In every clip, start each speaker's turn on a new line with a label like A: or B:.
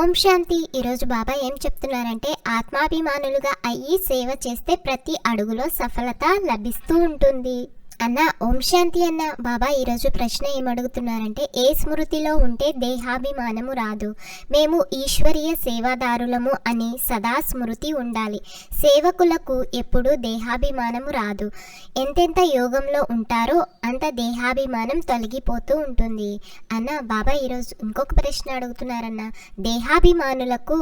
A: ఓం శాంతి. ఈరోజు బాబా ఏం చెప్తున్నారంటే ఆత్మాభిమానులుగా అయ్యి సేవ చేస్తే ప్రతి అడుగులో సఫలత లభిస్తూ ఉంటుంది. అన్న ఓం శాంతి అన్న బాబా ఈరోజు ప్రశ్న ఏమడుగుతున్నారంటే ఏ స్మృతిలో ఉంటే దేహాభిమానము రాదు. మేము ఈశ్వరీయ సేవాదారులము అని సదా స్మృతి ఉండాలి. సేవకులకు ఎప్పుడూ దేహాభిమానము రాదు. ఎంతెంత యోగంలో ఉంటారో అంత దేహాభిమానం తొలగిపోతూ ఉంటుంది. అన్న బాబా ఈరోజు ఇంకొక ప్రశ్న అడుగుతున్నారన్న. దేహాభిమానులకు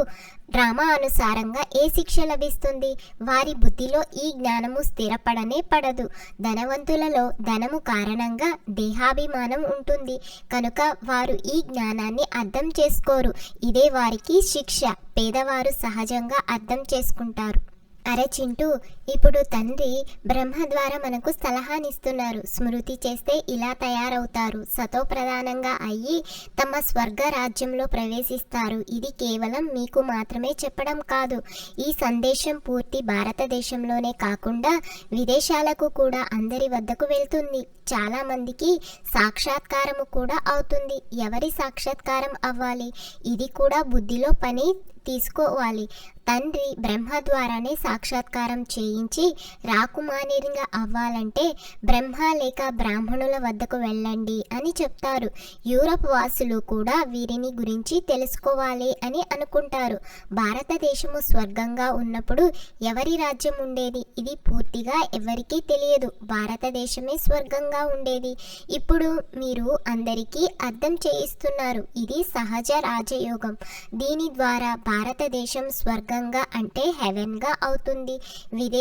A: డ్రామా అనుసారంగా ఏ శిక్ష లభిస్తుంది? వారి బుద్ధిలో ఈ జ్ఞానము స్థిరపడనే పడదు. ధనవంతులలో ధనము కారణంగా దేహాభిమానం ఉంటుంది. కనుక వారు ఈ జ్ఞానాన్ని అర్థం చేసుకోరు. ఇదే వారికి శిక్ష. పేదవారు సహజంగా అర్థం చేసుకుంటారు. అరే చింటూ ఇప్పుడు తండ్రి బ్రహ్మ ద్వారా మనకు సలహానిస్తున్నారు. స్మృతి చేస్తే ఇలా తయారవుతారు. సతో ప్రధానంగా అయ్యి తమ స్వర్గ రాజ్యంలో ప్రవేశిస్తారు. ఇది కేవలం మీకు మాత్రమే చెప్పడం కాదు. ఈ సందేశం పూర్తి భారతదేశంలోనే కాకుండా విదేశాలకు కూడా అందరి వద్దకు వెళ్తుంది. చాలామందికి సాక్షాత్కారము కూడా అవుతుంది. ఎవరి సాక్షాత్కారం అవ్వాలి? ఇది కూడా బుద్ధిలో పని తీసుకోవాలి. తండ్రి బ్రహ్మ ద్వారానే సాక్షాత్కారం చేయి. చేయించి రాకుమారిగా అవ్వాలంటే బ్రహ్మ లేక బ్రాహ్మణుల వద్దకు వెళ్ళండి అని చెప్తారు. యూరప్ వాసులు కూడా వీరిని గురించి తెలుసుకోవాలి అని అనుకుంటారు. భారతదేశము స్వర్గంగా ఉన్నప్పుడు ఎవరి రాజ్యం ఉండేది? ఇది పూర్తిగా ఎవరికీ తెలియదు. భారతదేశమే స్వర్గంగా ఉండేది. ఇప్పుడు మీరు అందరికీ అర్థం చేయిస్తున్నారు. ఇది సహజ రాజయోగం. దీని ద్వారా భారతదేశం స్వర్గంగా అంటే హెవెన్గా అవుతుంది.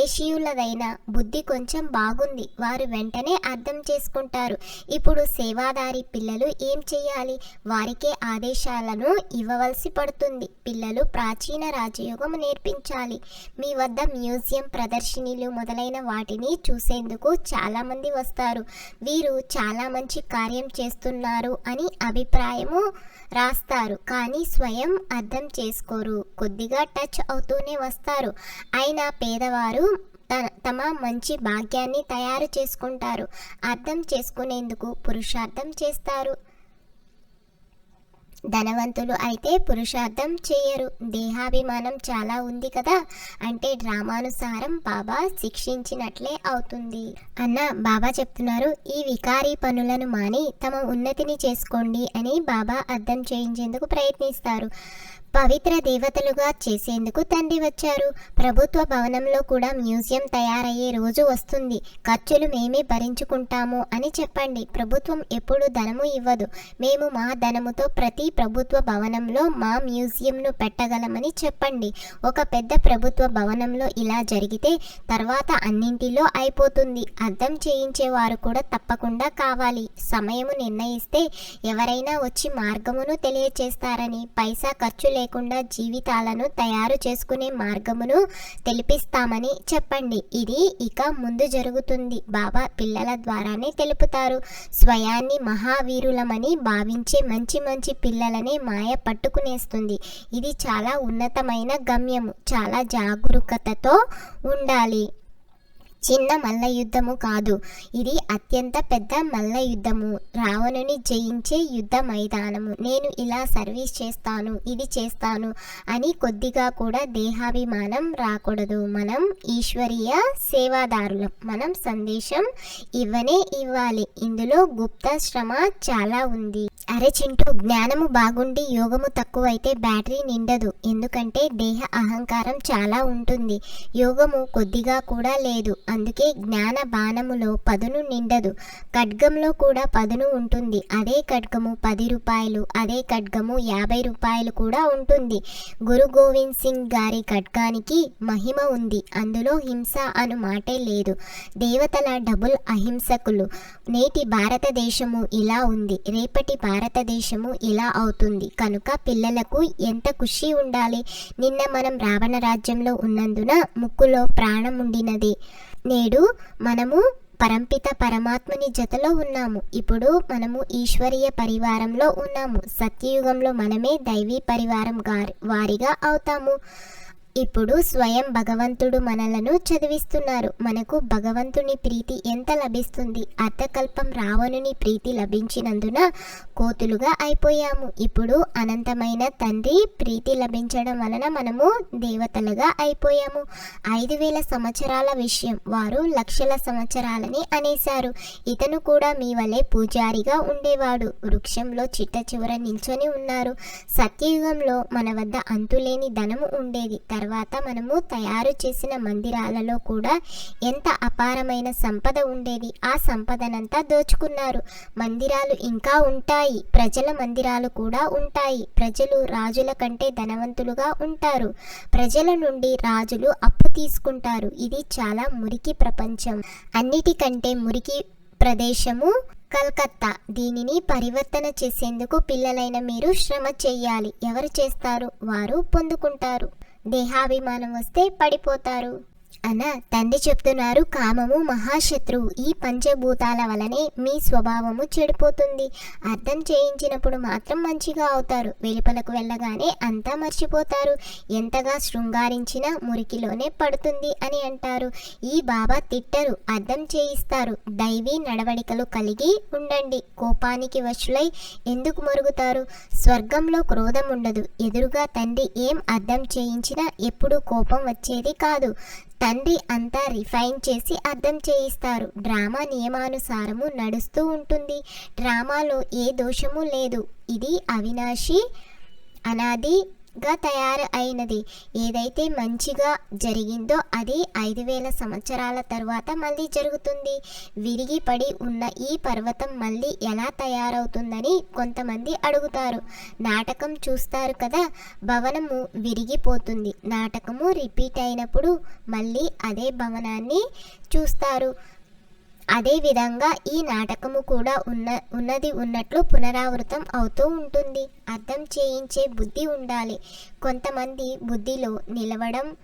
A: విదేశీయులదైన బుద్ధి కొంచెం బాగుంది. వారు వెంటనే అర్థం చేసుకుంటారు. ఇప్పుడు సేవాదారి పిల్లలు ఏం చేయాలి వారికే ఆదేశాలను ఇవ్వవలసి పడుతుంది. పిల్లలు ప్రాచీన రాజయోగం నేర్పించాలి. మీ వద్ద మ్యూజియం ప్రదర్శనలు మొదలైన వాటిని చూసేందుకు చాలామంది వస్తారు. వీరు చాలా మంచి కార్యం చేస్తున్నారు అని అభిప్రాయము రాస్తారు. కానీ స్వయం అర్థం చేసుకోరు. కొద్దిగా టచ్ అవుతూనే వస్తారు. అయినా పేదవారు తమ మంచి భాగ్యాన్ని తయారు చేసుకుంటారు. అర్థం చేసుకునేందుకు పురుషార్థం చేస్తారు. ధనవంతులు అయితే పురుషార్థం చేయరు. దేహాభిమానం చాలా ఉంది కదా? అంటే డ్రామానుసారం బాబా శిక్షించినట్లే అవుతుంది. అన్న బాబా చెప్తున్నారు ఈ వికారీ పనులను మాని తమ ఉన్నతిని చేసుకోండి అని బాబా అర్థం చేయించేందుకు ప్రయత్నిస్తారు. పవిత్ర దేవతలుగా చేసేందుకు తండ్రి వచ్చారు. ప్రభుత్వ భవనంలో కూడా మ్యూజియం తయారయ్యే రోజు వస్తుంది. ఖర్చులు మేమే భరించుకుంటాము అని చెప్పండి. ప్రభుత్వం ఎప్పుడు ధనము ఇవ్వదు. మేము మా ధనముతో ప్రతి ప్రభుత్వ భవనంలో మా మ్యూజియంను పెట్టగలమని చెప్పండి. ఒక పెద్ద ప్రభుత్వ భవనంలో ఇలా జరిగితే తర్వాత అన్నింటిలో అయిపోతుంది. అర్థం చేయించేవారు కూడా తప్పకుండా కావాలి. సమయము నిర్ణయిస్తే ఎవరైనా వచ్చి మార్గమును తెలియచేస్తారని పైసా ఖర్చు లేకుండా జీవితాలను తయారు చేసుకునే మార్గమును తెలిపిస్తామని చెప్పండి. ఇది ఇక ముందు జరుగుతుంది. బాబా పిల్లల ద్వారానే తెలుపుతారు. స్వయాన్ని మహావీరులమని భావించే మంచి మంచి పిల్లలనే మాయ పట్టుకునేస్తుంది. ఇది చాలా ఉన్నతమైన గమ్యము. చాలా జాగరూకతతో ఉండాలి. చిన్న మల్ల యుద్ధము కాదు. ఇది అత్యంత పెద్ద మల్ల యుద్ధము రావణుని జయించే యుద్ధ మైదానము. నేను ఇలా సర్వీస్ చేస్తాను ఇది చేస్తాను అని కొద్దిగా కూడా దేహాభిమానం రాకూడదు. మనం ఈశ్వరీయ సేవాదారులం. మనం సందేశం ఇవ్వనే ఇవ్వాలి. ఇందులో గుప్త శ్రమ చాలా ఉంది. అరే చింటూ జ్ఞానము బాగుండి యోగము తక్కువైతే బ్యాటరీ నిండదు. ఎందుకంటే దేహ అహంకారం చాలా ఉంటుంది. యోగము కొద్దిగా కూడా లేదు. అందుకే జ్ఞాన బాణములో పదును నిండదు. ఖడ్గంలో కూడా పదును ఉంటుంది. అదే ఖడ్గము పది రూపాయలు అదే ఖడ్గము యాభై రూపాయలు కూడా ఉంటుంది. గురు గోవింద్ సింగ్ గారి ఖడ్గానికి మహిమ ఉంది. అందులో హింస అను మాటే లేదు. దేవతల డబుల్ అహింసకులు. నేటి భారతదేశము ఇలా ఉంది. రేపటి భారతదేశము ఇలా అవుతుంది. కనుక పిల్లలకు ఎంత ఖుషి ఉండాలి? నిన్న మనం రావణ రాజ్యంలో ఉన్నందున ముక్కులో ప్రాణం ఉండినది. నేడు మనము పరంపిత పరమాత్మని జతలో ఉన్నాము. ఇప్పుడు మనము ఈశ్వరీయ పరివారంలో ఉన్నాము. సత్యయుగంలో మనమే దైవీ పరివారం గారి వారిగా అవుతాము. ఇప్పుడు స్వయం భగవంతుడు మనలను చదివిస్తున్నారు. మనకు భగవంతుని ప్రీతి ఎంత లభిస్తుంది? అర్థకల్పం రావణుని ప్రీతి లభించినందున కోతులుగా అయిపోయాము. ఇప్పుడు అనంతమైన తండ్రి ప్రీతి లభించడం వలన మనము దేవతలుగా అయిపోయాము. ఐదు వేల సంవత్సరాల విషయం. వారు లక్షల సంవత్సరాలని అనేశారు. ఇతను కూడా మీ వలె పూజారిగా ఉండేవాడు. వృక్షంలో చిట్ట చివర నిల్చొని ఉన్నారు. సత్యయుగంలో మన వద్ద అంతులేని ధనము ఉండేది. తర్వాత తర్వాత మనము తయారు చేసిన మందిరాలలో కూడా ఎంత అపారమైన సంపద ఉండేది ఆ సంపదనంతా దోచుకున్నారు. మందిరాలు ఇంకా ఉంటాయి ప్రజల మందిరాలు కూడా ఉంటాయి. ప్రజలు రాజుల కంటే ధనవంతులుగా ఉంటారు. ప్రజల నుండి రాజులు అప్పు తీసుకుంటారు. ఇది చాలా మురికి ప్రపంచం. అన్నిటికంటే మురికి ప్రదేశము కల్కత్తా. దీనిని పరివర్తన చేసేందుకు పిల్లలైన మీరు శ్రమ చేయాలి. ఎవరు చేస్తారు? వారు పొందుకుంటారు. దేహాభిమానం వస్తే పడిపోతారు. అన్న తండ్రి చెప్తున్నారు కామము మహాశత్రువు ఈ పంచభూతాల వలనే మీ స్వభావము చెడిపోతుంది. అర్థం చేయించినప్పుడు మాత్రం మంచిగా అవుతారు. వెలుపలకు వెళ్ళగానే అంతా మర్చిపోతారు. ఎంతగా శృంగారించినా మురికిలోనే పడుతుంది అని అంటారు. ఈ బాబా తిట్టరు అర్థం చేయిస్తారు. దైవీ నడవడికలు కలిగి ఉండండి. కోపానికి వశులై ఎందుకు మరుగుతారు? స్వర్గంలో క్రోధం ఉండదు. ఎదురుగా తండ్రి ఏం అర్థం చేయించినా ఎప్పుడు కోపం వచ్చేది కాదు. తండ్రి అంతా రిఫైన్ చేసి అర్థం చేయిస్తారు. డ్రామా నియమానుసారము నడుస్తూ ఉంటుంది. డ్రామాలో ఏ దోషము లేదు. ఇది అవినాశి గా తయారు అయినది ఏదైతే మంచిగా జరిగిందో అది ఐదు వేల సంవత్సరాల తర్వాత మళ్ళీ జరుగుతుంది. విరిగి పడి ఉన్న ఈ పర్వతం మళ్ళీ ఎలా తయారవుతుందని కొంతమంది అడుగుతారు. నాటకం చూస్తారు కదా భవనము విరిగిపోతుంది. నాటకము రిపీట్ అయినప్పుడు మళ్ళీ అదే భవనాన్ని చూస్తారు. అదే విధంగా ఈ నాటకము కూడా ఉన్న ఉన్నది ఉన్నట్లు పునరావృతం అవుతూ ఉంటుంది. అర్థం చేయించే బుద్ధి ఉండాలి. కొంతమంది బుద్ధిలో నిలవడం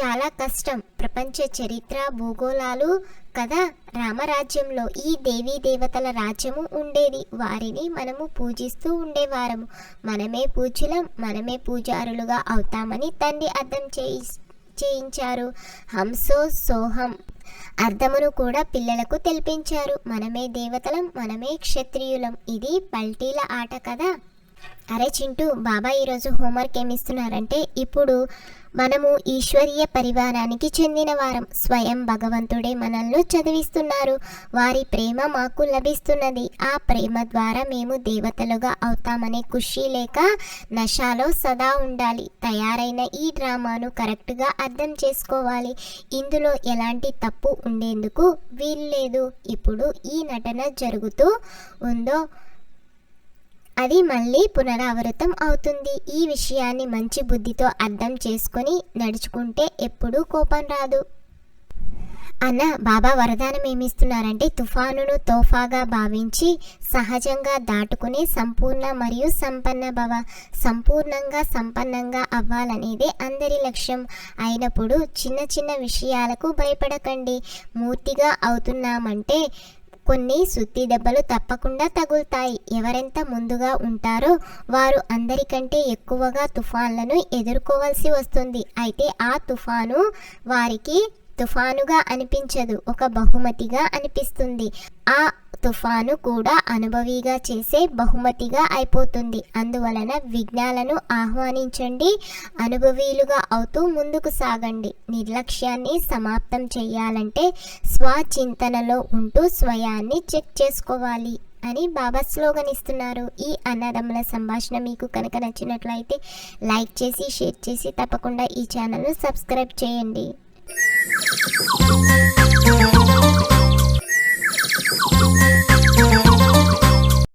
A: చాలా కష్టం. ప్రపంచ చరిత్ర భూగోళాలు కదా? రామరాజ్యంలో ఈ దేవీ దేవతల రాజ్యము ఉండేది. వారిని మనము పూజిస్తూ ఉండేవారము. మనమే పూజలం మనమే పూజారులుగా అవుతామని తండ్రి అర్థం చేయి చేయించారు. హంసో సోహం. అర్థమును కూడా పిల్లలకు తెలిపించారు. మనమే దేవతలం మనమే క్షత్రియులం. ఇది పల్టీల ఆట కదా? అరే చింటూ బాబా ఈరోజు హోంవర్క్ ఏమిస్తున్నారంటే ఇప్పుడు మనము ఈశ్వరీయ పరివారానికి చెందిన వారం. స్వయం భగవంతుడే మనల్ని చదివిస్తున్నారు. వారి ప్రేమ మాకు లభిస్తున్నది. ఆ ప్రేమ ద్వారా మేము దేవతలుగా అవుతామనే ఖుషి లేక నశాలో సదా ఉండాలి. తయారైన ఈ డ్రామాను కరెక్ట్గా అర్థం చేసుకోవాలి. ఇందులో ఎలాంటి తప్పు ఉండేందుకు వీల్లేదు. ఇప్పుడు ఈ నటన జరుగుతూ ఉందో అది మళ్ళీ పునరావృతం అవుతుంది. ఈ విషయాన్ని మంచి బుద్ధితో అర్థం చేసుకొని నడుచుకుంటే ఎప్పుడూ కోపం రాదు. అన్న బాబా వరదానం ఏమిస్తున్నారంటే తుఫానును తోఫాగా భావించి సహజంగా దాటుకునే సంపూర్ణ మరియు సంపన్న భవ సంపూర్ణంగా సంపన్నంగా అవ్వాలనేదే అందరి లక్ష్యం. అయినప్పుడు చిన్న చిన్న విషయాలకు భయపడకండి. మూర్తిగా అవుతున్నామంటే కొన్ని సుత్తి దెబ్బలు తప్పకుండా తగులుతాయి. ఎవరెంత ముందుగా ఉంటారో వారు అందరికంటే ఎక్కువగా తుఫాన్లను ఎదుర్కోవాల్సి వస్తుంది. అయితే ఆ తుఫాను వారికి తుఫానుగా అనిపించదు ఒక బహుమతిగా అనిపిస్తుంది. ఆ తుఫాను కూడా అనుభవిగా చేసే బహుమతిగా అయిపోతుంది. అందువలన విఘ్నాలను ఆహ్వానించండి అనుభవీలుగా అవుతూ ముందుకు సాగండి. నిర్లక్ష్యాన్ని సమాప్తం చేయాలంటే స్వచింతనలో ఉంటూ స్వయాన్ని చెక్ చేసుకోవాలి అని బాబా స్లోగన్ ఇస్తున్నారు. ఈ అన్నదమ్ముల సంభాషణ మీకు కనుక నచ్చినట్లయితే లైక్ చేసి షేర్ చేసి తప్పకుండా ఈ ఛానల్ను సబ్స్క్రైబ్ చేయండి.